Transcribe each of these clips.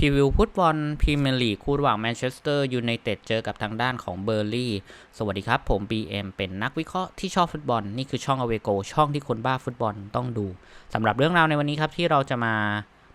พรีวิวฟุตบอลพรีเมียร์ลีกคู่ระหว่างแมนเชสเตอร์ยูไนเต็ดเจอกับทางด้านของเบอร์ลี่ สวัสดีครับ ผม BM เป็นนักวิเคราะห์ที่ชอบฟุตบอล นี่คือช่องอเวโกช่องที่คนบ้าฟุตบอลต้องดูสำหรับเรื่องราวในวันนี้ครับที่เราจะมา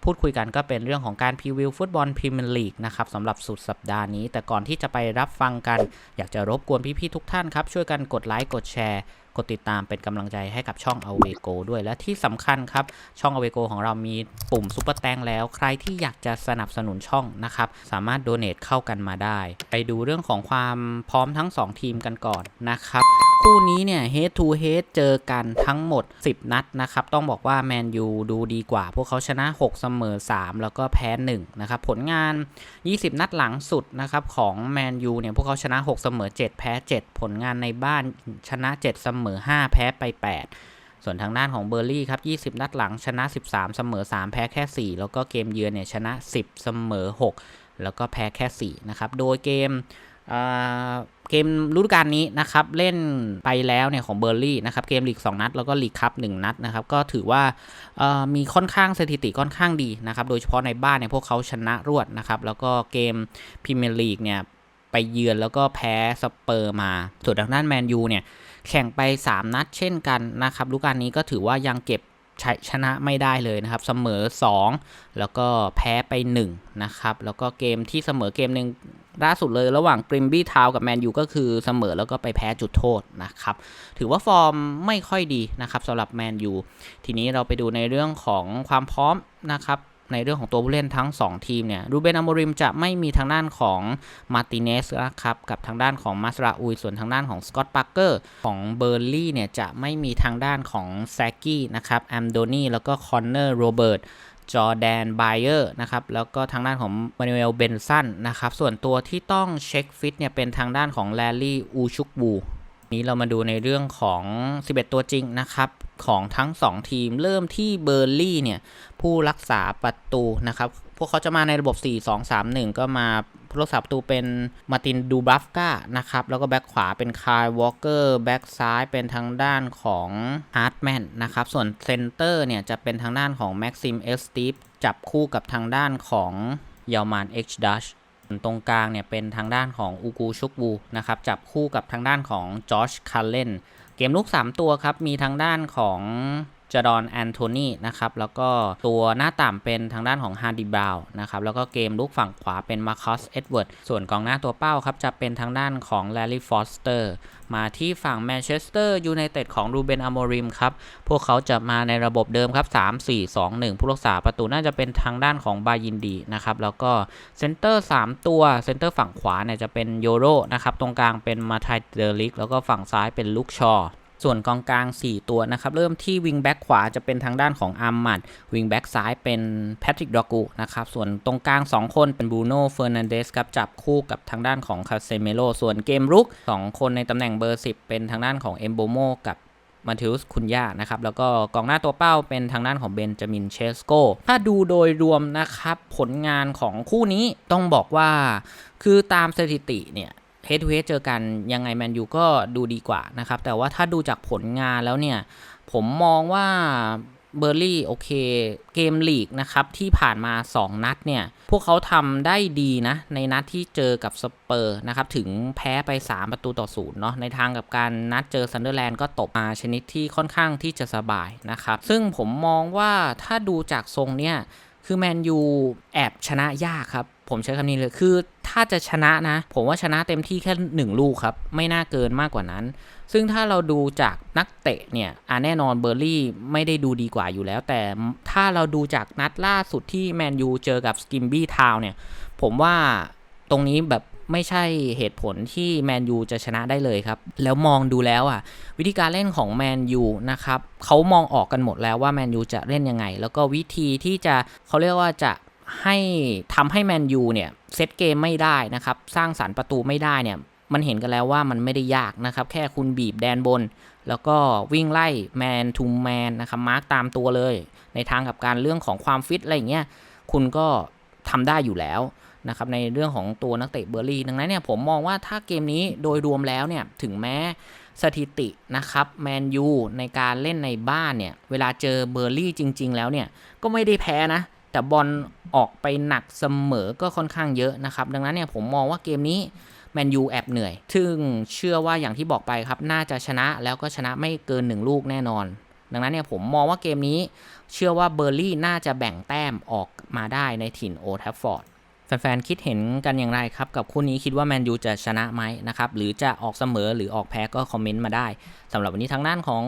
พูดคุยกันก็เป็นเรื่องของการพรีวิวฟุตบอลพรีเมียร์ลีกนะครับสำหรับสุดสัปดาห์นี้ แต่ก่อนที่จะไปรับฟังกัน อยากจะรบกวนพี่ๆทุกท่านครับช่วยกันกดไลค์กดแชร์ กดติดตามเป็นกำลังใจให้กับช่อง a w a g o ด้วยและที่สำคัญครับช่อง a w a g o ของเรามีปุ่มซุปเปอร์แตงแล้ว ใครที่อยากจะสนับสนุนช่องนะครับ สามารถโดเน a เข้ากันมาได้ ไปดูเรื่องของความพร้อมทั้ง 2 ทีมกันก่อนนะครับ คู่นี้เนี่ย head to head เจอกันทั้งหมด 10 นัดนะครับ ต้องบอกว่าแมนยูดูดีกว่า พวกเขาชนะ 6 เสมอ 3 แล้วก็แพ้ 1 นะครับ ผลงาน 20 นัดหลังสุดนะครับของแมนยูเนี่ยพวกเขาชนะ 6 เสมอ 7 แพ้ 7 ผลงานในบ้านชนะ 7 เสมอ 5 แพ้ไป 8ส่วนทางด้านของเบอร์ลี่ครับ 20 นัดหลังชนะ 13 เสมอ 3 แพ้แค่ 4 แล้วก็เกมเยือนเนี่ยชนะ 10 เสมอ 6 แล้วก็แพ้แค่ 4 นะครับ โดยเกม เกมฤดูกาลนี้นะครับเล่นไปแล้วเนี่ยของเบอร์ลี่นะครับเกมลีก2นัด แล้วก็ลีกคัพ1นัดนะครับก็ถือว่ามีค่อนข้างสถิติค่อนข้างดีนะครับโดยเฉพาะในบ้านเนี่ยพวกเขาชนะรวดนะครับแล้วก็เกมพรีเมียร์ลีกเนี่ยไปเยือนแล้วก็แพ้สเปอร์มา ส่วนทางด้านแมนยูเนี่ยแข่งไป 3 นัดเช่นกันนะครับฤดูกาลนี้ก็ถือว่ายังเก็บชนะไม่ได้เลยนะครับเสมอ 2 แล้วก็แพ้ไป1นะครับแล้วก็เกมที่เสมอเกมหนึ่ง ล่าสุดเลยระหว่างกริมบี้ทาวกับแมนยูก็คือเสมอแล้วก็ไปแพ้จุดโทษนะครับ ถือว่าฟอร์มไม่ค่อยดีนะครับสำหรับแมนยูทีนี้เราไปดูในเรื่องของความพร้อมนะครับในเรื่องของตัวผู้เล่นทั้ง 2 ทีมเนี่ยรูเบนอโมริมจะไม่มีทางด้านของมาติเนสนะครับกับทางด้านของมาสราอุยส่วนทางด้านของสกอตต์ปาร์เกอร์ของเบอร์ลี่เนี่ยจะไม่มีทางด้านของแซกกี้นะครับแอมโดนีแล้วก็คอนเนอร์โรเบิร์ต จอแดนไบเออร์นะครับ แล้วก็ทางด้านของมานูเอลเบนสันนะครับ ส่วนตัวที่ต้องเช็คฟิตเนี่ยเป็นทางด้านของแลลี่อูชุกบูนี้เรามาดูในเรื่องของ 11 ตัวจริงนะครับ ของทั้ง 2 ทีม เริ่มที่เบอร์ลี่เนี่ย ผู้รักษาประตูนะครับ พวกเขาจะมาในระบบ 4-2-3-1 ก็มาผู้รักษาประตูเป็นมาตินดูบัฟกานะครับ แล้วก็แบ็กขวาเป็นคายวอลเกอร์ แบ็กซ้ายเป็นทางด้านของฮาร์ดแมนนะครับ ส่วนเซนเตอร์เนี่ยจะเป็นทางด้านของแม็กซิมเอสตีฟจับคู่กับทางด้านของเยามานเอ็กซ์ดัชตรงกลางเนี่ยเป็นทางด้านของอูกูชุกบูนะครับ จับคู่กับทางด้านของจอชคาร์เลน เกมลุก 3 ตัวครับ มีทางด้านของ จดอนแอนโทนีนะครับแล้วก็ตัวหน้าต่ำเป็นทางด้านของฮาร์ดีบราวนะครับแล้วก็เกมลุกฝั่งขวาเป็นมาคัสเอ็ดเวิร์ดส่วนกองหน้าตัวเป้าครับจะเป็นทางด้านของแลลี่ฟอสเตอร์มาที่ฝั่งแมนเชสเตอร์ยูไนเต็ดของรูเบนอโมริมครับพวกเขาจะมาในระบบเดิมครับ 3 4 2 1 ผู้รักษาประตูน่าจะเป็นทางด้านของบายินดีนะครับแล้วก็เซนเตอร์ 3 ตัวเซนเตอร์ฝั่งขวาเนี่ยจะเป็นโยโรนะครับตรงกลางเป็นมาไทเดลิกแล้วก็ฝั่งซ้ายเป็นลุกชอ ส่วนกองกลาง 4 ตัวนะครับ เริ่มที่วิงแบ็กขวาจะเป็นทางด้านของอาร์มัดวิงแบ็กซ้ายเป็นแพทริกดอกูนะครับส่วนตรงกลาง 2 คนเป็นบูโน่เฟอร์นันเดสครับจับคู่กับทางด้านของคาเซเมโลส่วนเกมรุก 2 คนในตำแหน่งเบอร์ 10 เป็นทางด้านของเอมโบโมกับมาทิอุสคุณย่านะครับ แล้วก็กองหน้าตัวเป้าเป็นทางด้านของเบนจามินเชสโก ถ้าดูโดยรวมนะครับ ผลงานของคู่นี้ต้องบอกว่า คือตามสถิติเนี่ย เฮดทูเฮดเจอกันยังไงแมนยูก็ดูดีกว่านะครับ แต่ว่าถ้าดูจากผลงานแล้วเนี่ย ผมมองว่าเบอร์ลี่โอเคเกมลีกนะครับที่ผ่านมา 2 นัดเนี่ย พวกเขาทำได้ดีนะ ในนัดที่เจอกับสเปอร์นะครับ ถึงแพ้ไป 3 ประตูต่อศูนย์เนาะในทางกับการนัดเจอซันเดอร์แลนด์ก็ตกมาชนิดที่ค่อนข้างที่จะสบายนะครับ ซึ่งผมมองว่าถ้าดูจากทรงเนี่ย คือแมนยูแอบชนะยากครับ ผมใช้คำนี้เลยคือถ้าจะชนะนะ ผมว่าชนะเต็มที่แค่หนึ่งลูกครับ ไม่น่าเกินมากกว่านั้น ซึ่งถ้าเราดูจากนักเตะเนี่ยอ่าแน่นอนเบอร์ลี่ไม่ได้ดูดีกว่าอยู่แล้ว แต่ถ้าเราดูจากนัดล่าสุดที่แมนยูเจอกับสกิมบี้ทาวเนี่ยผมว่าตรงนี้แบบไม่ใช่เหตุผลที่แมนยูจะชนะได้เลยครับ แล้วมองดูแล้วอะ วิธีการเล่นของแมนยูนะครับเขามองออกกันหมดแล้วว่าแมนยูจะเล่นยังไง แล้วก็วิธีที่จะเขาเรียกว่าจะ ให้ทำให้แมนยูเนี่ยเซตเกมไม่ได้นะครับ สร้างสารรค์ประตูไม่ได้เนี่ย มันเห็นกันแล้วว่ามันไม่ได้ยากนะครับ แค่คุณบีบแดนบน แล้วก็วิ่งไล่แมนทูแมนนะครับ มาร์กตามตัวเลย ในทางกับการเรื่องของความฟิตอะไรอย่างเงี้ยคุณก็ทำได้อยู่แล้วนะครับในเรื่องของตัวนักเตะเบอร์ลี่ดังนั้นเนี่ยผมมองว่าถ้าเกมนี้โดยรวมแล้วเนี่ยถึงแม้สถิตินะครับแมนยูในการเล่นในบ้านเนี่ยเวลาเจอเบอร์ลี่จริง ๆ แล้วเนี่ยก็ไม่ได้แพ้นะ แต่บอล ออกไปหนักเสมอก็ค่อนข้างเยอะนะครับ ดังนั้นเนี่ยผมมองว่าเกมนี้แมนยูแอบเหนื่อย ซึ่งเชื่อว่าอย่างที่บอกไปครับ น่าจะชนะแล้วก็ชนะไม่เกิน 1 ลูกแน่นอน ดังนั้นเนี่ยผมมองว่าเกมนี้ เชื่อว่าเบอร์ลี่น่าจะแบ่งแต้มออกมาได้ในถิ่นโอทัฟฟอร์ดแฟนๆคิดเห็นกันอย่างไรครับ กับคู่นี้คิดว่าแมนยูจะชนะไหมนะครับ หรือจะออกเสมอหรือออกแพ้ก็คอมเมนต์มาได้สำหรับวันนี้ทางด้านของ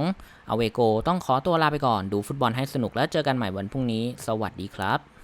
อเวโก ต้องขอตัวลาไปก่อนดูฟุตบอลให้สนุกแล้วเจอกันใหม่วันพรุ่งนี้ สวัสดีครับ